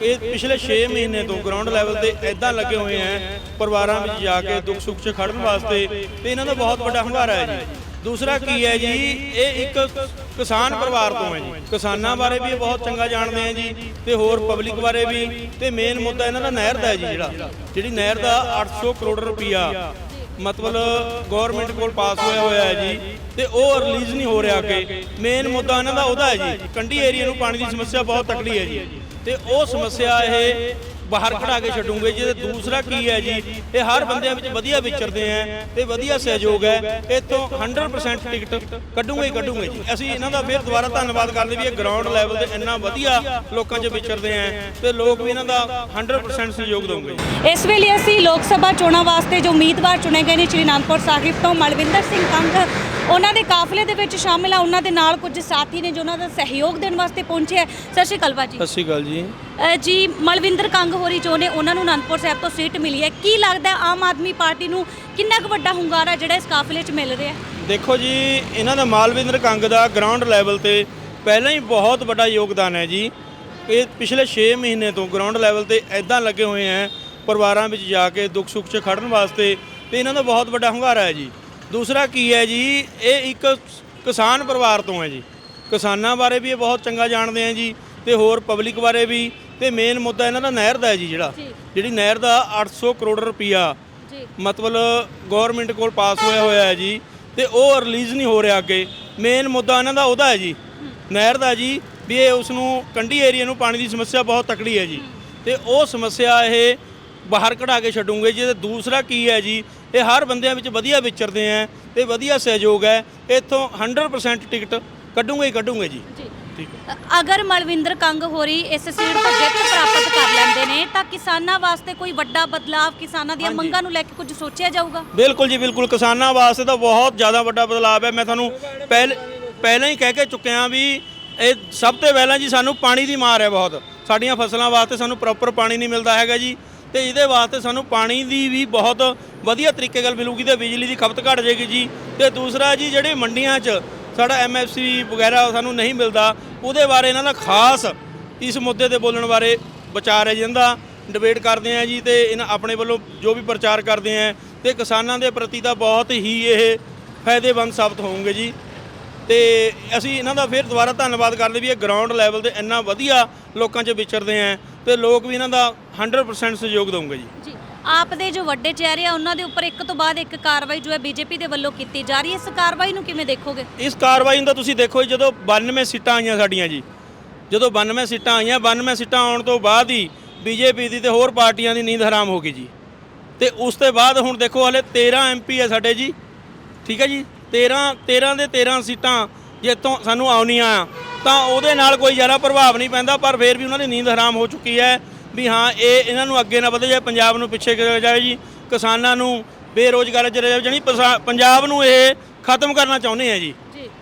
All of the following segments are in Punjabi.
ਇਹ ਪਿਛਲੇ 6 ਮਹੀਨੇ ਤੋਂ ਗਰਾਊਂਡ ਲੈਵਲ ਤੇ ਐਦਾਂ ਲੱਗੇ ਹੋਏ ਆ, ਪਰਿਵਾਰਾਂ ਵਿੱਚ ਜਾ ਕੇ ਦੁੱਖ ਸੁੱਖ 'ਚ ਖੜਨ ਵਾਸਤੇ ਤੇ ਇਹਨਾਂ ਦਾ ਬਹੁਤ ਵੱਡਾ ਹੰਗਾਰਾ ਹੈ ਜੀ। ਦੂਸਰਾ ਕੀ ਹੈ ਜੀ, ਇਹ ਇੱਕ ਕਿਸਾਨ ਪਰਿਵਾਰ ਤੋਂ ਹੈ ਜੀ। ਕਿਸਾਨਾਂ ਬਾਰੇ ਵੀ ਇਹ ਬਹੁਤ ਚੰਗਾ ਜਾਣਦੇ ਆ ਜੀ ਤੇ ਹੋਰ ਪਬਲਿਕ ਬਾਰੇ ਵੀ ਤੇ ਮੇਨ ਮੁੱਦਾ ਇਹਨਾਂ ਦਾ ਨਹਿਰ ਦਾ ਹੈ ਜੀ ਜਿਹੜਾ। ਜਿਹੜੀ ਨਹਿਰ ਦਾ 800 ਕਰੋੜ ਰੁਪਈਆ ਮਤਲਬ ਗਵਰਨਮੈਂਟ ਕੋਲ ਪਾਸ ਹੋਇਆ ਹੋਇਆ ਹੈ ਜੀ ਤੇ ਉਹ ਰਿਲੀਜ਼ ਨਹੀਂ ਹੋ ਰਿਹਾ ਕਿ ਮੇਨ ਮੁੱਦਾ ਇਹਨਾਂ ਦਾ ਉਹਦਾ ਹੈ ਜੀ। ਕੰਢੀ ਏਰੀਆ ਨੂੰ ਪਾਣੀ ਦੀ ਸਮੱਸਿਆ ਬਹੁਤ ਤਕੜੀ ਹੈ ਜੀ। ਤੇ ਉਹ ਸਮੱਸਿਆ ਇਹ ਬਾਹਰ ਖੜਾ ਕੇ ਛੱਡੂਗੇ ਜੀ ਦੂਸਰਾ ਕੀ ਹੈ ਜੀ? ਇਹ ਹਰ ਬੰਦਿਆਂ ਵਿੱਚ ਵਧੀਆ ਵਿਚਰਦੇ ਆ ਤੇ ਵਧੀਆ ਸਹਿਯੋਗ ਹੈ। ਇੱਥੋਂ 100% ਟਿਕਟ ਕੱਢੂਗੇ ਹੀ ਕੱਢੂਗੇ ਜੀ। ਅਸੀਂ ਇਹਨਾਂ ਦਾ ਫਿਰ ਦੁਬਾਰਾ ਧੰਨਵਾਦ ਕਰਦੇ ਵੀ ਇਹ ਗਰਾਊਂਡ ਲੈਵਲ ਤੇ ਇੰਨਾ ਵਧੀਆ ਲੋਕਾਂ 'ਚ ਵਿਚਰਦੇ ਆ ਤੇ ਲੋਕ ਵੀ ਇਹਨਾਂ ਦਾ 100% ਸਹਿਯੋਗ ਦੇਣਗੇ ਇਸ ਵੇਲੇ ਅਸੀਂ ਲੋਕ ਸਭਾ ਚੋਣਾਂ ਵਾਸਤੇ ਜੋ ਉਮੀਦਵਾਰ ਚੁਣੇ ਗਏ ਨੇ, ਸ਼੍ਰੀ ਅਨੰਦਪੁਰ ਸਾਹਿਬ ਤੋਂ ਮਲਵਿੰਦਰ ਸਿੰਘ ਕੰਗ ਉਹਨਾਂ ਦੇ ਕਾਫਲੇ ਦੇ ਵਿੱਚ ਸ਼ਾਮਿਲ ਆ ਉਹਨਾਂ ਦੇ ਨਾਲ ਕੁਝ ਸਾਥੀ ਨੇ ਜੋ ਉਹਨਾਂ ਦਾ ਸਹਿਯੋਗ ਦੇਣ ਵਾਸਤੇ ਪਹੁੰਚੇ ਹੈ ਸਤਿ ਸ਼੍ਰੀ ਅਕਾਲ ਬਾਜੀ ਸਤਿ ਸ਼੍ਰੀ ਅਕਾਲ ਜੀ। ਅ, ਜੀ ਮਲਵਿੰਦਰ ਕੰਗ ਹੋਰੀ ਜੋ ਨੇ ਉਹਨਾਂ ਨੂੰ ਅਨੰਦਪੁਰ ਸਾਹਿਬ ਤੋਂ ਸੀਟ ਮਿਲੀ ਹੈ। ਕੀ ਲੱਗਦਾ ਹੈ ਆਮ ਆਦਮੀ ਪਾਰਟੀ ਨੂੰ ਕਿੰਨਾ ਕੁ ਵੱਡਾ ਹੁੰਗਾਰਾ ਜਿਹੜਾ ਇਸ ਕਾਫਲੇ 'ਚ ਮਿਲ ਰਿਹਾ ਹੈ? ਦੇਖੋ ਜੀ ਇਹਨਾਂ ਦਾ ਮਾਲਵਿੰਦਰ ਕੰਗ ਦਾ ਗਰਾਊਂਡ ਲੈਵਲ ਤੇ ਪਹਿਲਾਂ ਹੀ ਬਹੁਤ ਵੱਡਾ ਯੋਗਦਾਨ ਹੈ ਜੀ। ਇਹ ਪਿਛਲੇ 6 ਮਹੀਨੇ ਤੋਂ ਗਰਾਊਂਡ ਲੈਵਲ ਤੇ ਐਦਾਂ ਲੱਗੇ ਹੋਏ ਆ ਪਰਿਵਾਰਾਂ ਵਿੱਚ ਜਾ ਕੇ ਦੁੱਖ ਸੁੱਖ 'ਚ ਖੜਨ ਵਾਸਤੇ ਤੇ ਇਹਨਾਂ ਦਾ ਬਹੁਤ ਵੱਡਾ ਹੰਗਾਰਾ ਹੈ ਜੀ। ਦੂਸਰਾ ਕੀ ਹੈ ਜੀ ਇਹ ਇੱਕ ਕਿਸਾਨ ਪਰਿਵਾਰ ਤੋਂ ਹੈ ਜੀ। ਕਿਸਾਨਾਂ ਬਾਰੇ ਵੀ ਇਹ ਬਹੁਤ ਚੰਗਾ ਜਾਣਦੇ ਆ ਜੀ ਤੇ ਹੋਰ ਪਬਲਿਕ ਬਾਰੇ ਵੀ ਤੇ ਮੇਨ ਮੁੱਦਾ ਇਹਨਾਂ ਦਾ ਨਹਿਰ ਦਾ ਹੈ ਜੀ ਜਿਹੜਾ। ਜਿਹੜੀ ਨਹਿਰ ਦਾ 800 ਕਰੋੜ ਰੁਪਈਆ ਜੀ। ਮਤਲਬ ਗਵਰਨਮੈਂਟ ਕੋਲ ਪਾਸ ਹੋਇਆ ਹੋਇਆ ਹੈ ਜੀ ਤੇ ਉਹ ਰਿਲੀਜ਼ ਨਹੀਂ ਹੋ ਰਿਹਾ ਅੱਗੇ। ਮੇਨ ਮੁੱਦਾ ਇਹਨਾਂ ਦਾ ਉਹਦਾ ਹੈ ਜੀ। ਨਹਿਰ ਦਾ ਜੀ ਵੀ ਇਹ ਉਸ ਨੂੰ ਕੰਢੀ ਏਰੀਆ ਨੂੰ ਪਾਣੀ ਦੀ ਸਮੱਸਿਆ ਬਹੁਤ ਤਕੜੀ ਹੈ ਜੀ। ਤੇ ਉਹ ਸਮੱਸਿਆ ਇਹ ਬਾਹਰ ਕਢਾ ਕੇ ਛੱਡੂਗੇ ਜੀ। ਤੇ ਦੂਸਰਾ ਕੀ ਹੈ ਜੀ ਇਹ ਹਰ ਬੰਦਿਆਂ ਵਿੱਚ ਵਧੀਆ ਵਿਚਰਦੇ ਆ ਤੇ ਵਧੀਆ ਸਹਿਯੋਗ ਹੈ। ਇੱਥੋਂ 100% ਟਿਕਟ ਕੱਢੂਗੇ ਹੀ ਕੱਢੂਗੇ ਜੀ। ਠੀਕ ਹੈ। ਅਗਰ ਮਲਵਿੰਦਰ ਕੰਗ ਹੋਰੀ ਇਸ ਸੀਟ ਤੋਂ ਜਿੱਤ ਪ੍ਰਾਪਤ ਕਰ ਲੈਂਦੇ ਨੇ ਤਾਂ ਕਿਸਾਨਾਂ ਵਾਸਤੇ ਕੋਈ ਵੱਡਾ ਬਦਲਾਵ ਕਿਸਾਨਾਂ ਦੀਆਂ। ਮੰਗਾਂ ਨੂੰ ਲੈ ਕੇ ਕੁਝ ਸੋਚਿਆ ਜਾਊਗਾ? ਬਿਲਕੁਲ ਜੀ ਬਿਲਕੁਲ। ਕਿਸਾਨਾਂ ਵਾਸਤੇ ਤਾਂ ਬਹੁਤ ਜ਼ਿਆਦਾ ਵੱਡਾ ਬਦਲਾਅ ਹੈ। ਮੈਂ ਤੁਹਾਨੂੰ ਪਹਿਲ ਪਹਿਲਾਂ ਹੀ ਕਹਿ ਕੇ ਚੁੱਕਿਆ ਵੀ ਇਹ ਸਭ ਤੋਂ ਪਹਿਲਾਂ ਜੀ ਸਾਨੂੰ ਪਾਣੀ ਦੀ ਮਾਰ ਹੈ ਬਹੁਤ। ਸਾਡੀਆਂ ਫਸਲਾਂ ਵਾਸਤੇ ਸਾਨੂੰ ਪ੍ਰੋਪਰ ਪਾਣੀ ਨਹੀਂ ਮਿਲਦਾ ਹੈਗਾ ਜੀ। ਤੇ ਇਹਦੇ ਵਾਸਤੇ ਸਾਨੂੰ ਪਾਣੀ ਦੀ ਵੀ ਬਹੁਤ ਵਧੀਆ ਤਰੀਕੇ ਨਾਲ ਮਿਲੂਗੀ ਤੇ ਬਿਜਲੀ ਦੀ ਖਪਤ ਘਟ ਜਾਏਗੀ ਜੀ। ਤੇ ਦੂਸਰਾ ਜੀ, ਜਿਹੜੇ ਮੰਡੀਆਂ 'ਚ ਸਾਡਾ ਐਮਐਫਸੀ ਵਗੈਰਾ ਸਾਨੂੰ ਨਹੀਂ ਮਿਲਦਾ, ਉਹਦੇ ਬਾਰੇ ਇਹਨਾਂ ਦਾ ਖਾਸ ਇਸ ਮੁੱਦੇ ਤੇ ਬੋਲਣ ਬਾਰੇ ਵਿਚਾਰ ਹੈ ਜੀ। ਡਿਬੇਟ ਕਰਦੇ ਆ ਜੀ ਤੇ ਇਹਨਾਂ ਆਪਣੇ ਵੱਲੋਂ ਜੋ ਵੀ ਪ੍ਰਚਾਰ ਕਰਦੇ ਆ ਤੇ ਕਿਸਾਨਾਂ ਦੇ ਪ੍ਰਤੀ ਤਾਂ ਬਹੁਤ ਹੀ ਇਹ ਫਾਇਦੇਮੰਦ ਸਾਬਤ ਹੋਣਗੇ ਜੀ। ਤੇ ਅਸੀਂ ਇਹਨਾਂ ਦਾ ਫਿਰ ਦੁਬਾਰਾ ਧੰਨਵਾਦ ਕਰਦੇ ਵੀ ਇਹ ਗਰਾਊਂਡ ਲੈਵਲ ਤੇ ਇੰਨਾ ਵਧੀਆ ਲੋਕਾਂ 'ਚ ਵਿਚਰਦੇ ਆ ਤੇ ਲੋਕ ਵੀ ਇਹਨਾਂ ਦਾ 100% ਸਹਿਯੋਗ ਦੇਣਗੇ ਜੀ। ਜੀ ਆਪ ਦੇ ਜੋ ਵੱਡੇ ਚਿਹਰੇ ਆ ਉਹਨਾਂ ਦੇ ਉੱਪਰ ਇੱਕ ਤੋਂ ਬਾਅਦ ਇੱਕ ਕਾਰਵਾਈ ਜੋ ਹੈ ਬੀਜੇਪੀ ਦੇ ਵੱਲੋਂ ਕੀਤੀ ਜਾ ਰਹੀ ਹੈ। ਇਸ ਕਾਰਵਾਈ ਨੂੰ ਕਿਵੇਂ ਦੇਖੋਗੇ? ਇਸ ਕਾਰਵਾਈ ਨੂੰ ਤਾਂ ਤੁਸੀਂ ਦੇਖੋ ਜੀ, ਜਦੋਂ 92 ਸੀਟਾਂ ਆਈਆਂ ਸਾਡੀਆਂ ਜੀ ਜਦੋਂ 92 ਸੀਟਾਂ ਆਈਆਂ 92 ਸੀਟਾਂ ਆਉਣ ਤੋਂ ਬਾਅਦ ਹੀ ਬੀਜੇਪੀ ਦੀ ਤੇ ਹੋਰ ਪਾਰਟੀਆਂ ਦੀ ਨੀਂਦ ਹਰਾਮ ਹੋ ਗਈ ਜੀ। ਤੇ ਉਸ ਤੋਂ ਬਾਅਦ ਹੁਣ ਦੇਖੋ ਹਲੇ 13 ਐਮਪੀ ਹੈ ਸਾਡੇ ਜੀ ਠੀਕ ਹੈ ਜੀ? 13 13 ਦੇ 13 ਸੀਟਾਂ ਜੇ ਇੱਥੋਂ ਸਾਨੂੰ ਆਉਣੀਆਂ ਆ ਤਾਂ ਉਹਦੇ ਨਾਲ ਕੋਈ ਜ਼ਿਆਦਾ ਪ੍ਰਭਾਵ ਨਹੀਂ ਪੈਂਦਾ ਪਰ ਫਿਰ ਵੀ ਉਹਨਾਂ ਦੀ ਨੀਂਦ ਹਰਾਮ ਹੋ ਚੁੱਕੀ ਹੈ ਵੀ ਹਾਂ ਇਹ ਇਹਨਾਂ ਨੂੰ ਅੱਗੇ ਨਾ ਵਧੇ ਜਾਏ ਪੰਜਾਬ ਨੂੰ ਪਿੱਛੇ ਕਰਿਆ ਜਾਏ ਜੀ। ਕਿਸਾਨਾਂ ਨੂੰ ਬੇਰੋਜ਼ਗਾਰ ਚ ਜਾਏ ਜਾਣੀ ਪੰਜਾਬ ਨੂੰ ਇਹ ਖਤਮ ਕਰਨਾ ਚਾਹੁੰਦੇ ਆ ਜੀ।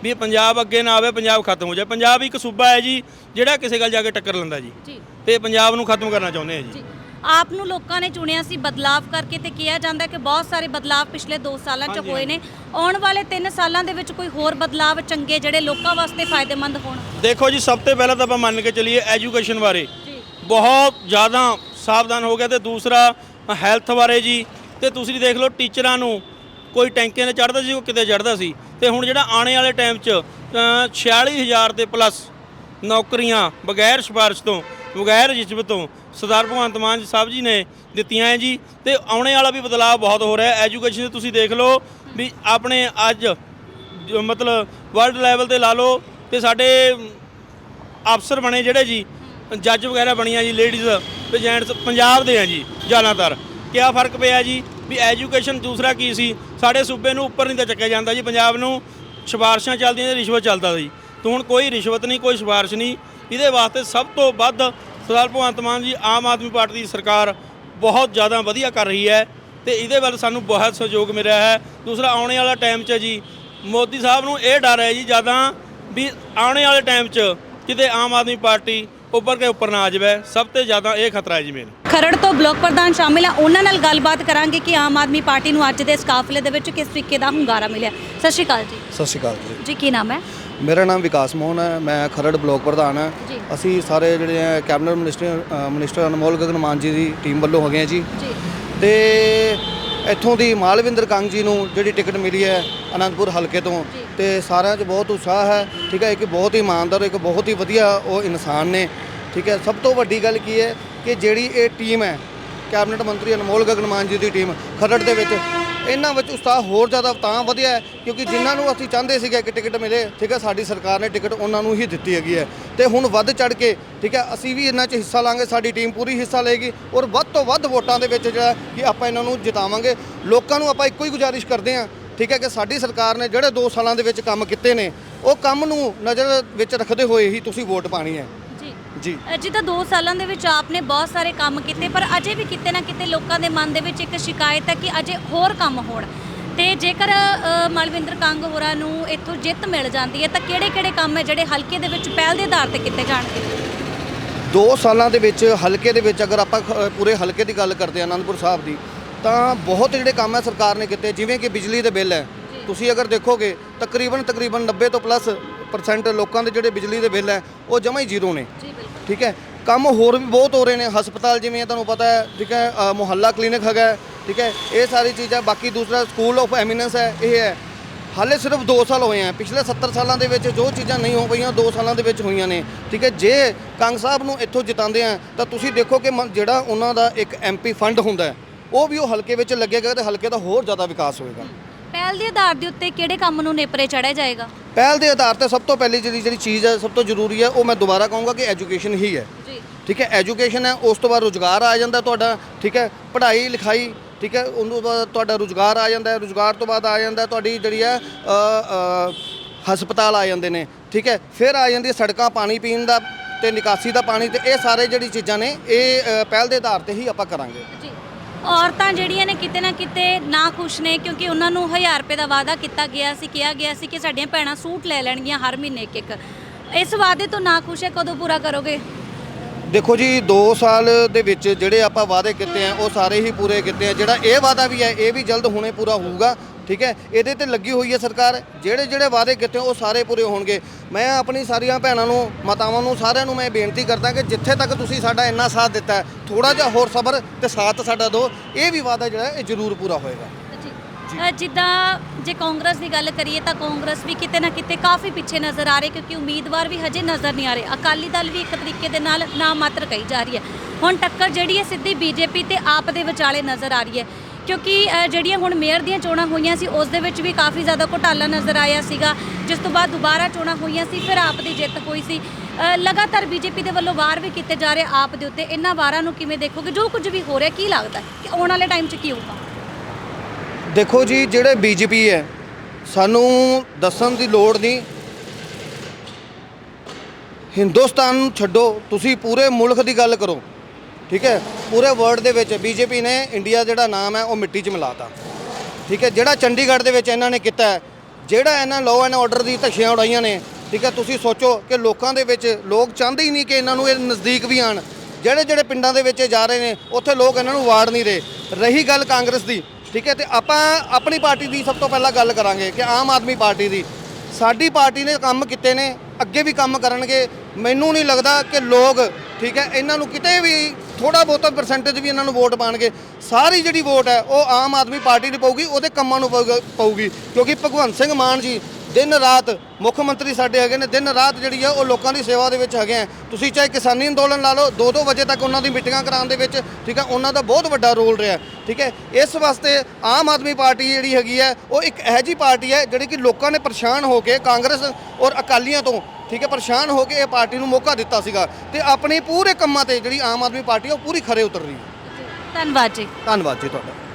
ਵੀ ਪੰਜਾਬ ਅੱਗੇ ਨਾ ਆਵੇ ਪੰਜਾਬ ਖਤਮ ਹੋ ਜਾਏ। ਪੰਜਾਬ ਇੱਕ ਸੂਬਾ ਹੈ ਜੀ ਜਿਹੜਾ ਕਿਸੇ ਗੱਲ ਜਾ ਕੇ ਟੱਕਰ ਲੈਂਦਾ ਜੀ। ਤੇ ਪੰਜਾਬ ਨੂੰ ਖਤਮ ਕਰਨਾ ਚਾਹੁੰਦੇ ਆ ਜੀ। ਆਪ ਨੂੰ ਲੋਕਾਂ ਨੇ ਚੁਣਿਆ ਸੀ ਬਦਲਾਵ ਕਰਕੇ ਤੇ ਕਿਹਾ ਜਾਂਦਾ ਕਿ ਬਹੁਤ ਸਾਰੇ ਬਦਲਾਵ ਪਿਛਲੇ 2 ਸਾਲਾਂ 'ਚ ਹੋਏ ਨੇ। ਆਉਣ ਵਾਲੇ 3 ਸਾਲਾਂ ਦੇ ਵਿੱਚ ਕੋਈ ਹੋਰ ਬਦਲਾਵ ਚੰਗੇ ਜਿਹੜੇ ਲੋਕਾਂ ਵਾਸਤੇ ਫਾਇਦੇਮੰਦ ਹੋਣ? ਦੇਖੋ ਜੀ ਸਭ ਤੋਂ ਪਹਿਲਾਂ ਤਾਂ ਆਪਾਂ ਮੰਨ ਕੇ ਚੱਲੀਏ ਐਜੂਕੇਸ਼ਨ ਬਾਰੇ। ਜੀ। ਬਹੁਤ ਜ਼ਿਆਦਾ ਸਾਵਧਾਨ ਹੋ ਗਿਆ ਤੇ ਦੂਸਰਾ ਹੈਲਥ ਬਾਰੇ ਜੀ। ਤੇ ਤੁਸੀਂ ਦੇਖ ਲਓ ਟੀਚਰਾਂ ਨੂੰ ਕੋਈ ਟੈਂਕੀਆਂ ਤੇ ਚੜਦਾ ਸੀ ਕੋਈ ਕਿਤੇ ਚੜਦਾ ਸੀ। ਤੇ ਹੁਣ ਜਿਹੜਾ ਆਉਣੇ ਵਾਲੇ ਟਾਈਮ 'ਚ ਅ, 46000 ਦੇ ਪਲੱਸ ਨੌਕਰੀਆਂ ਬਗੈਰ ਸਿਫਾਰਿਸ਼ ਤੋਂ ਬਗੈਰ ਰਿਸ਼ਵਤ ਤੋਂ ਸਰਦਾਰ ਭਗਵੰਤ ਮਾਨ ਜੀ ਸਾਹਿਬ ਜੀ ਨੇ ਦਿੱਤੀਆਂ ਹੈ ਜੀ ਤੇ ਆਉਣੇ ਵਾਲਾ ਵੀ ਬਦਲਾਅ ਬਹੁਤ ਹੋ ਰਿਹਾ ਹੈ। ਐਜੂਕੇਸ਼ਨ ਤੁਸੀਂ ਦੇਖ ਲਓ ਵੀ ਆਪਣੇ ਅੱਜ ਮਤਲਬ ਵਰਲਡ ਲੈਵਲ ਤੇ ਲਾ ਲਓ ਤੇ ਸਾਡੇ ਅਫਸਰ ਬਣੇ ਜਿਹੜੇ ਜੀ ਜੱਜ ਵਗੈਰਾ ਬਣੀਆਂ ਜੀ ਲੇਡੀਜ਼ ਤੇ ਜੈਂਟਸ ਪੰਜਾਬ ਦੇ ਆ ਜੀ ਜ਼ਿਆਦਾਤਰ। ਕਿਆ ਫ਼ਰਕ ਪਿਆ ਜੀ? ਵੀ ਐਜੂਕੇਸ਼ਨ ਦੂਸਰਾ ਕੀ ਸੀ? ਸਾਡੇ ਸੂਬੇ ਨੂੰ ਉੱਪਰ ਨਹੀਂ ਤਾਂ ਚੱਕਿਆ ਜਾਂਦਾ ਜੀ। ਪੰਜਾਬ ਨੂੰ ਸਿਫਾਰਸ਼ਾਂ ਚੱਲਦੀਆਂ ਤੇ ਰਿਸ਼ਵਤ ਚੱਲਦਾ ਸੀ। ਤੇ ਹੁਣ ਕੋਈ ਰਿਸ਼ਵਤ ਨਹੀਂ, ਕੋਈ ਸਿਫਾਰਸ਼ ਨਹੀਂ। ਇਹਦੇ ਵਾਸਤੇ ਸਭ ਤੋਂ ਵੱਧ ਸਰਦਾਰ ਭਗਵੰਤ ਮਾਨ ਜੀ ਆਮ ਆਦਮੀ ਪਾਰਟੀ ਦੀ ਸਰਕਾਰ ਬਹੁਤ ਜ਼ਿਆਦਾ ਵਧੀਆ ਕਰ ਰਹੀ ਹੈ ਤੇ ਇਹਦੇ ਵੱਲ ਸਾਨੂੰ ਬਹੁਤ ਸਹਿਯੋਗ ਮਿਲ ਰਿਹਾ ਹੈ। ਦੂਸਰਾ ਆਉਣੇ ਵਾਲਾ ਟਾਈਮ 'ਚ ਜੀ ਮੋਦੀ ਸਾਹਿਬ ਨੂੰ ਇਹ ਡਰ ਹੈ ਜੀ ਜ਼ਿਆਦਾ ਵੀ ਆਉਣੇ ਵਾਲੇ ਟਾਈਮ 'ਚ ਕਿਤੇ ਆਮ ਆਦਮੀ ਪਾਰਟੀ ਉੱਪਰ ਕੇ ਉੱਪਰ ਨਾ ਆ ਜਾਵੇ। ਸਭ ਤੋਂ ਜ਼ਿਆਦਾ ਇਹ ਖਤਰਾ ਹੈ ਜੀ ਮੈਨੂੰ ਖਰੜ ਤੋਂ ਬਲਾਕ ਪ੍ਰਧਾਨ ਸ਼ਾਮਿਲ ਆ। ਉਹਨਾਂ ਨਾਲ ਗੱਲਬਾਤ ਕਰਾਂਗੇ ਕਿ ਆਮ ਆਦਮੀ ਪਾਰਟੀ ਨੂੰ ਅੱਜ ਦੇ ਇਸ ਕਾਫਲੇ ਦੇ ਵਿੱਚ ਕਿਸ ਤਰੀਕੇ ਦਾ ਹੁੰਗਾਰਾ ਮਿਲਿਆ। ਸਤਿ ਸ਼੍ਰੀ ਅਕਾਲ ਜੀ। ਸਤਿ ਸ਼੍ਰੀ ਅਕਾਲ ਜੀ। ਜੀ ਕੀ ਨਾਮ ਹੈ? ਮੇਰਾ ਨਾਮ ਵਿਕਾਸ ਮੋਹਨ ਹੈ ਮੈਂ ਖਰੜ ਬਲਾਕ ਪ੍ਰਧਾਨ ਹਾਂ। ਅਸੀਂ ਸਾਰੇ ਜਿਹੜੇ ਹੈ cabinet minister minister Anmol Gagan Maan ji ਦੀ ਟੀਮ ਵੱਲੋਂ ਹੈਗੇ ਹਾਂ ਜੀ ਜੀ ਤੇ ਇੱਥੋਂ ਦੀ ਮਾਲਵਿੰਦਰ ਕੰਗ ਜੀ ਨੂੰ ਜਿਹੜੀ ਟਿਕਟ ਮਿਲੀ ਹੈ ਅਨੰਦਪੁਰ ਹਲਕੇ ਤੋਂ। ਤੇ ਸਾਰਿਆਂ 'ਚ ਬਹੁਤ ਉਤਸ਼ਾਹ ਹੈ ਠੀਕ ਹੈ ਇੱਕ ਬਹੁਤ ਹੀ ਇਮਾਨਦਾਰ ਇੱਕ ਬਹੁਤ ਹੀ ਵਧੀਆ ਉਹ ਇਨਸਾਨ ਨੇ ਠੀਕ ਹੈ ਸਭ ਤੋਂ ਵੱਡੀ ਗੱਲ ਕੀ ਹੈ ਕਿ ਜਿਹੜੀ ਇਹ ਟੀਮ ਹੈ ਕੈਬਨਿਟ ਮੰਤਰੀ ਅਨਮੋਲ ਗਗਨ ਮਾਨ ਜੀ ਦੀ ਟੀਮ ਖਰੜ ਦੇ ਵਿੱਚ ਇਹਨਾਂ ਵਿੱਚ ਉਤਸ਼ਾਹ ਹੋਰ ਜ਼ਿਆਦਾ ਤਾਂ ਵਧਿਆ ਹੈ, ਕਿਉਂਕਿ ਜਿਨ੍ਹਾਂ ਨੂੰ ਅਸੀਂ ਚਾਹੁੰਦੇ ਸੀਗੇ ਕਿ ਟਿਕਟ ਮਿਲੇ, ਠੀਕ ਹੈ, ਸਾਡੀ ਸਰਕਾਰ ਨੇ ਟਿਕਟ ਉਹਨਾਂ ਨੂੰ ਹੀ ਦਿੱਤੀ ਹੈਗੀ ਹੈ। ਤੇ ਹੁਣ ਵੱਧ ਚੜ ਕੇ, ਠੀਕ ਹੈ, ਅਸੀਂ ਵੀ ਇਹਨਾਂ 'ਚ ਹਿੱਸਾ ਲਾਂਗੇ, ਸਾਡੀ ਟੀਮ ਪੂਰੀ ਹਿੱਸਾ ਲਏਗੀ ਔਰ ਵੱਧ ਤੋਂ ਵੱਧ ਵੋਟਾਂ ਦੇ ਵਿੱਚ ਜਿਹੜਾ ਕਿ ਆਪਾਂ ਇਹਨਾਂ ਨੂੰ ਜਿਤਾਵਾਂਗੇ। ਲੋਕਾਂ ਨੂੰ ਆਪਾਂ ਇੱਕੋ ਹੀ ਗੁਜ਼ਾਰਿਸ਼ ਕਰਦੇ ਹਾਂ, ਠੀਕ ਹੈ, ਕਿ ਸਾਡੀ ਸਰਕਾਰ ਨੇ ਜਿਹੜੇ 2 ਸਾਲਾਂ ਦੇ ਵਿੱਚ ਕੰਮ ਕੀਤੇ ਨੇ, ਉਹ ਕੰਮ ਨੂੰ ਨਜ਼ਰ ਵਿੱਚ ਰੱਖਦੇ ਹੋਏ ਹੀ ਤੁਸੀਂ ਵੋਟ ਪਾਣੀ ਹੈ। ਜੀ। ਜਿੱਦਾਂ 2 ਸਾਲਾਂ ਦੇ ਵਿੱਚ ਆਪਨੇ ਬਹੁਤ ਸਾਰੇ ਕੰਮ ਕੀਤੇ ਪਰ ਅਜੇ ਵੀ ਕਿਤੇ ਨਾ ਕਿਤੇ ਲੋਕਾਂ ਦੇ ਮਨ ਦੇ ਵਿੱਚ ਇੱਕ ਸ਼ਿਕਾਇਤ ਹੈ ਕਿ ਅਜੇ ਹੋਰ ਕੰਮ ਹੋਣ। ਤੇ ਜੇਕਰ ਮਲਵਿੰਦਰ ਕੰਗ ਹੋਰਾਂ ਨੂੰ ਇੱਥੋਂ ਜਿੱਤ ਮਿਲ ਜਾਂਦੀ ਹੈ ਤਾਂ ਕਿਹੜੇ-ਕਿਹੜੇ ਕੰਮ ਹੈ ਜਿਹੜੇ ਹਲਕੇ ਦੇ ਵਿੱਚ ਪਹਿਲ ਦੇ ਆਧਾਰ ਤੇ ਕੀਤੇ ਜਾਣਗੇ? 2 ਸਾਲਾਂ ਦੇ ਵਿੱਚ ਹਲਕੇ ਦੇ ਵਿੱਚ ਅਗਰ ਆਪਾਂ ਪੂਰੇ ਹਲਕੇ ਦੀ ਗੱਲ ਕਰਦੇ ਹਾਂ ਆਨੰਦਪੁਰ ਸਾਹਿਬ ਦੀ ਤਾਂ ਬਹੁਤ ਜਿਹੜੇ ਕੰਮ ਹੈ ਸਰਕਾਰ ਨੇ ਕੀਤੇ ਜਿਵੇਂ ਕਿ ਬਿਜਲੀ ਦੇ ਬਿੱਲ ਹੈ। ਤੁਸੀਂ ਅਗਰ ਦੇਖੋਗੇ ਤਕਰੀਬਨ ਤਕਰੀਬਨ 90 ਤੋਂ ਪਲੱਸ ਪਰਸੈਂਟ ਲੋਕਾਂ ਦੇ ਜਿਹੜੇ ਬਿਜਲੀ ਦੇ ਬਿੱਲ ਹੈ ਉਹ ਜਮਾ ਹੀ ਜ਼ੀਰੋ ਨੇ। ਜੀ ਬਿਲਕੁਲ। ਠੀਕ ਹੈ? ਕੰਮ ਹੋਰ ਵੀ ਬਹੁਤ ਹੋ ਰਹੇ ਨੇ ਹਸਪਤਾਲ ਜਿਵੇਂ ਤੁਹਾਨੂੰ ਪਤਾ ਹੈ ਠੀਕ ਹੈ ਮੁਹੱਲਾ ਕਲੀਨਿਕ ਹੈਗਾ ਠੀਕ ਹੈ ਇਹ ਸਾਰੀ ਚੀਜ਼ਾਂ ਬਾਕੀ ਦੂਸਰਾ ਸਕੂਲ ਆਫ ਐਮੀਨੈਂਸ ਹੈ ਇਹ ਹੈ। ਹਾਲੇ ਸਿਰਫ 2 ਸਾਲ ਹੋਏ ਆ ਪਿਛਲੇ 70 ਸਾਲਾਂ ਦੇ ਵਿੱਚ ਜੋ ਚੀਜ਼ਾਂ ਨਹੀਂ ਹੋ ਪਈਆਂ 2 ਸਾਲਾਂ ਦੇ ਵਿੱਚ ਹੋਈਆਂ ਨੇ ਠੀਕ ਹੈ? ਜੇ ਕੰਗ ਸਾਹਿਬ ਨੂੰ ਇੱਥੋਂ ਜਿਤਾਉਂਦੇ ਆ ਤਾਂ ਤੁਸੀਂ ਦੇਖੋ ਕਿ ਜਿਹੜਾ ਉਹਨਾਂ ਦਾ ਇੱਕ ਐਮਪੀ ਫੰਡ ਹੁੰਦਾ ਉਹ ਵੀ ਉਹ ਹਲਕੇ ਵਿੱਚ ਲੱਗੇਗਾ ਤੇ ਹਲਕੇ ਦਾ ਹੋਰ ਜ਼ਿਆਦਾ ਵਿਕਾਸ ਹੋਏਗਾ। ਪਹਿਲ ਦੇ ਆਧਾਰ ਦੇ ਉੱਤੇ ਕਿਹੜੇ ਕੰਮ ਨੂੰ ਨੇਪਰੇ ਚੜਿਆ ਜਾਏਗਾ? ਪਹਿਲ ਦੇ ਆਧਾਰ ਤੇ ਸਭ ਤੋਂ ਪਹਿਲੀ ਜਿਹੜੀ ਜਿਹੜੀ ਚੀਜ਼ ਹੈ ਸਭ ਤੋਂ ਜ਼ਰੂਰੀ ਹੈ ਉਹ ਮੈਂ ਦੁਬਾਰਾ ਕਹੂੰਗਾ ਕਿ ਐਜੂਕੇਸ਼ਨ ਹੀ ਹੈ। ਜੀ। ਠੀਕ ਹੈ ਐਜੂਕੇਸ਼ਨ ਹੈ ਉਸ ਤੋਂ ਬਾਅਦ ਰੁਜ਼ਗਾਰ ਆ ਜਾਂਦਾ ਤੁਹਾਡਾ ਠੀਕ ਹੈ ਪੜ੍ਹਾਈ ਲਿਖਾਈ ਠੀਕ ਹੈ ਉਸ ਤੋਂ ਬਾਅਦ ਤੁਹਾਡਾ ਰੁਜ਼ਗਾਰ ਆ ਜਾਂਦਾ ਹੈ ਰੁਜ਼ਗਾਰ ਤੋਂ ਬਾਅਦ ਆ ਜਾਂਦਾ ਤੁਹਾਡੀ ਜਿਹੜੀ ਹੈ ਹਸਪਤਾਲ ਆ ਜਾਂਦੇ ਨੇ ਠੀਕ ਹੈ ਫਿਰ ਆ ਜਾਂਦੀ ਹੈ ਸੜਕਾਂ ਪਾਣੀ ਪੀਣ ਦਾ ਤੇ ਨਿਕਾਸੀ ਦਾ ਪਾਣੀ ਤੇ ਇਹ ਸਾਰੇ ਜਿਹੜੀ ਚੀਜ਼ਾਂ ਨੇ ਇਹ ਪਹਿਲ ਦੇ ਆਧਾਰ ਤੇ ਹੀ ਆਪਾਂ ਕਰਾਂਗੇ। ਔਰਤਾਂ ਜਿਹੜੀਆਂ ਨੇ ਕਿਤੇ ਨਾ ਕਿਤੇ ਨਾ ਖੁਸ਼ ਨੇ, ਕਿਉਂਕਿ ਉਹਨਾਂ ਨੂੰ 1000 ਰੁਪਏ ਦਾ ਵਾਅਦਾ ਕੀਤਾ ਗਿਆ ਸੀ, ਕਿਹਾ ਗਿਆ ਸੀ ਕਿ ਸਾਡੀਆਂ ਭੈਣਾਂ ਸੂਟ ਲੈ ਲੈਣਗੀਆਂ ਹਰ ਮਹੀਨੇ ਇੱਕ ਇੱਕ। ਇਸ ਵਾਅਦੇ ਤੋਂ ਨਾ ਖੁਸ਼ ਹੈ, ਕਦੋਂ ਪੂਰਾ ਕਰੋਗੇ? ਦੇਖੋ ਜੀ 2 ਸਾਲ ਦੇ ਵਿੱਚ ਜਿਹੜੇ ਆਪਾਂ ਵਾਅਦੇ ਕੀਤੇ ਆ, ਉਹ ਸਾਰੇ ਹੀ ਪੂਰੇ ਕੀਤੇ ਆ। ਜਿਹੜਾ ਇਹ ਵਾਅਦਾ ਵੀ ਹੈ, ਇਹ ਵੀ ਜਲਦ ਹੁਣੇ ਪੂਰਾ ਹੋਊਗਾ। ਠੀਕ ਹੈ? ਇਹਦੇ ਤੇ ਲੱਗੀ ਹੋਈ ਹੈ ਸਰਕਾਰ। ਜਿਹੜੇ ਜਿਹੜੇ ਵਾਅਦੇ ਕੀਤੇ ਉਹ ਸਾਰੇ ਪੂਰੇ ਹੋਣਗੇ। ਮੈਂ ਆਪਣੀ ਸਾਰੀਆਂ ਭੈਣਾਂ ਨੂੰ ਮਾਤਾਵਾਂ ਨੂੰ ਸਾਰਿਆਂ ਨੂੰ ਮੈਂ ਬੇਨਤੀ ਕਰਦਾ ਕਿ ਜਿੱਥੇ ਤੱਕ ਤੁਸੀਂ ਸਾਡਾ ਇੰਨਾ ਸਾਥ ਦਿੱਤਾ ਥੋੜਾ ਜਿਹਾ ਹੋਰ ਸਬਰ ਤੇ ਸਾਥ ਸਾਡਾ ਦਿਓ। ਇਹ ਵੀ ਵਾਅਦਾ ਜਿਹੜਾ ਇਹ ਜ਼ਰੂਰ ਪੂਰਾ ਹੋਏਗਾ। ਜਿੱਦਾਂ ਜੇ ਕਾਂਗਰਸ ਦੀ ਗੱਲ ਕਰੀਏ ਤਾਂ ਕਾਂਗਰਸ ਵੀ ਕਿਤੇ ਨਾ ਕਿਤੇ ਕਾਫੀ ਪਿੱਛੇ ਨਜ਼ਰ ਆ ਰਹੀ ਕਿਉਂਕਿ ਉਮੀਦਵਾਰ ਵੀ ਹਜੇ ਨਜ਼ਰ ਨਹੀਂ ਆ ਰਹੇ। ਅਕਾਲੀ ਦਲ ਵੀ ਇੱਕ ਤਰੀਕੇ ਦੇ ਨਾਲ ਨਾ ਮਾਤਰ ਕਹੀ ਜਾ ਰਹੀ ਹੈ। ਹੁਣ ਟੱਕਰ ਜਿਹੜੀ ਹੈ ਸਿੱਧੀ ਬੀਜੇਪੀ ਤੇ ਆਪ ਦੇ ਵਿਚਾਲੇ ਨਜ਼ਰ ਆ ਰਹੀ ਹੈ। ਕਿਉਂਕਿ ਜਿਹੜੀਆਂ ਹੁਣ ਮੇਅਰ ਦੀਆਂ ਚੋਣਾਂ ਹੋਈਆਂ ਸੀ ਉਸ ਦੇ ਵਿੱਚ ਵੀ ਕਾਫੀ ਜ਼ਿਆਦਾ ਘੁਟਾਲਾ ਨਜ਼ਰ ਆਇਆ ਸੀਗਾ ਜਿਸ ਤੋਂ ਬਾਅਦ ਦੁਬਾਰਾ ਚੋਣਾਂ ਹੋਈਆਂ ਸੀ ਫਿਰ ਆਪ ਦੀ ਜਿੱਤ ਹੋਈ ਸੀ। ਅ, ਲਗਾਤਾਰ ਬੀਜੇਪੀ ਦੇ ਵੱਲੋਂ ਵਾਰ ਵੀ ਕੀਤੇ ਜਾ ਰਹੇ ਆਪ ਦੇ ਉੱਤੇ ਇਹਨਾਂ ਵਾਰਾਂ ਨੂੰ ਕਿਵੇਂ ਦੇਖੋਗੇ? ਜੋ ਕੁਝ ਵੀ ਹੋ ਰਿਹਾ ਕੀ ਲੱਗਦਾ ਕਿ ਆਉਣ ਵਾਲੇ ਟਾਈਮ 'ਚ ਕੀ ਹੋਊਗਾ? ਦੇਖੋ ਜੀ ਜਿਹੜੇ ਬੀਜੇਪੀ ਹੈ ਸਾਨੂੰ ਦੱਸਣ ਦੀ ਲੋੜ ਨਹੀਂ। ਹਿੰਦੁਸਤਾਨ ਨੂੰ ਛੱਡੋ ਤੁਸੀਂ ਪੂਰੇ ਮੁਲਕ ਦੀ ਗੱਲ ਕਰੋ। ਠੀਕ ਹੈ? ਪੂਰੇ ਵਰਲਡ ਦੇ ਵਿੱਚ ਬੀਜੇਪੀ ਨੇ ਇੰਡੀਆ ਜਿਹੜਾ ਨਾਮ ਹੈ, ਉਹ ਮਿੱਟੀ 'ਚ ਮਿਲਾਤਾ। ਠੀਕ ਹੈ? ਜਿਹੜਾ ਚੰਡੀਗੜ੍ਹ ਦੇ ਵਿੱਚ ਇਹਨਾਂ ਨੇ ਕੀਤਾ ਜਿਹੜਾ ਇਹਨਾਂ ਲਾਅ ਐਂਡ ਆਰਡਰ ਦੀ ਧੱਛੀਆਂ ਉਡਾਈਆਂ ਨੇ, ਠੀਕ ਹੈ? ਤੁਸੀਂ ਸੋਚੋ ਕਿ ਲੋਕਾਂ ਦੇ ਵਿੱਚ ਲੋਕ ਚਾਹੁੰਦੇ ਹੀ ਨਹੀਂ ਕਿ ਇਹਨਾਂ ਨੂੰ ਇਹ ਨਜ਼ਦੀਕ ਵੀ ਆਣ ਜਿਹੜੇ ਜਿਹੜੇ ਪਿੰਡਾਂ ਦੇ ਵਿੱਚ ਇਹ ਜਾ ਰਹੇ ਨੇ, ਉੱਥੇ ਲੋਕ ਇਹਨਾਂ ਨੂੰ ਵਾੜ ਨਹੀਂ ਰਹੇ। ਰਹੀ ਗੱਲ ਕਾਂਗਰਸ ਦੀ, ਠੀਕ ਹੈ? ਤੇ ਆਪਾਂ ਆਪਣੀ ਪਾਰਟੀ ਦੀ ਸਭ ਤੋਂ ਪਹਿਲਾਂ ਗੱਲ ਕਰਾਂਗੇ ਕਿ ਆਮ ਆਦਮੀ ਪਾਰਟੀ ਦੀ। ਸਾਡੀ ਪਾਰਟੀ ਨੇ ਕੰਮ ਕੀਤੇ ਨੇ, ਅੱਗੇ ਵੀ ਕੰਮ ਕਰਨਗੇ। ਮੈਨੂੰ ਨਹੀਂ ਲੱਗਦਾ ਕਿ ਲੋਕ ਠੀਕ ਹੈ? ਇਹਨਾਂ ਨੂੰ ਕਿਤੇ ਵੀ ਥੋੜਾ ਬਹੁਤਾ ਪਰਸੈਂਟੇਜ ਵੀ ਇਹਨਾਂ ਨੂੰ ਵੋਟ ਪਾਣਗੇ। ਸਾਰੀ ਜਿਹੜੀ ਵੋਟ ਹੈ, ਉਹ ਆਮ ਆਦਮੀ ਪਾਰਟੀ ਨੂੰ ਪਊਗੀ, ਉਹਦੇ ਕੰਮਾਂ ਨੂੰ ਪਊਗਾ- ਪਊਗੀ। ਕਿਉਂਕਿ ਭਗਵੰਤ ਸਿੰਘ ਮਾਨ ਜੀ ਦਿਨ ਰਾਤ ਮੁੱਖ ਮੰਤਰੀ ਸਾਡੇ ਹੈਗੇ ਨੇ ਦਿਨ ਰਾਤ ਜਿਹੜੀ ਆ ਉਹ ਲੋਕਾਂ ਦੀ ਸੇਵਾ ਦੇ ਵਿੱਚ ਹੈਗੇ ਆ। ਤੁਸੀਂ ਚਾਹੇ ਕਿਸਾਨੀ ਅੰਦੋਲਨ ਲਾ ਲਓ 2-2 ਵਜੇ ਤੱਕ ਉਹਨਾਂ ਦੀ ਮੀਟਿੰਗਾਂ ਕਰਾਉਣ ਦੇ ਵਿੱਚ ਠੀਕ ਹੈ ਉਹਨਾਂ ਦਾ ਬਹੁਤ ਵੱਡਾ ਰੋਲ ਰਿਹਾ। ਠੀਕ ਹੈ ਇਸ ਵਾਸਤੇ ਆਮ ਆਦਮੀ ਪਾਰਟੀ ਜਿਹੜੀ ਹੈਗੀ ਹੈ ਉਹ ਇੱਕ ਇਹੋ ਜਿਹੀ ਪਾਰਟੀ ਹੈ ਜਿਹੜੀ ਕਿ ਲੋਕਾਂ ਨੇ ਪਰੇਸ਼ਾਨ ਹੋ ਕੇ ਕਾਂਗਰਸ ਔਰ ਅਕਾਲੀਆਂ ਤੋਂ ਠੀਕ ਹੈ ਪਰੇਸ਼ਾਨ ਹੋ ਕੇ ਇਹ ਪਾਰਟੀ ਨੂੰ ਮੌਕਾ ਦਿੱਤਾ ਸੀਗਾ। ਤੇ ਆਪਣੇ ਪੂਰੇ ਕੰਮਾਂ ਤੇ ਜਿਹੜੀ ਆਮ ਆਦਮੀ ਪਾਰਟੀ ਉਹ ਪੂਰੀ ਖਰੇ ਉਤਰ ਰਹੀ ਹੈ। ਧੰਨਵਾਦ ਜੀ। ਧੰਨਵਾਦ ਜੀ ਤੁਹਾਡਾ।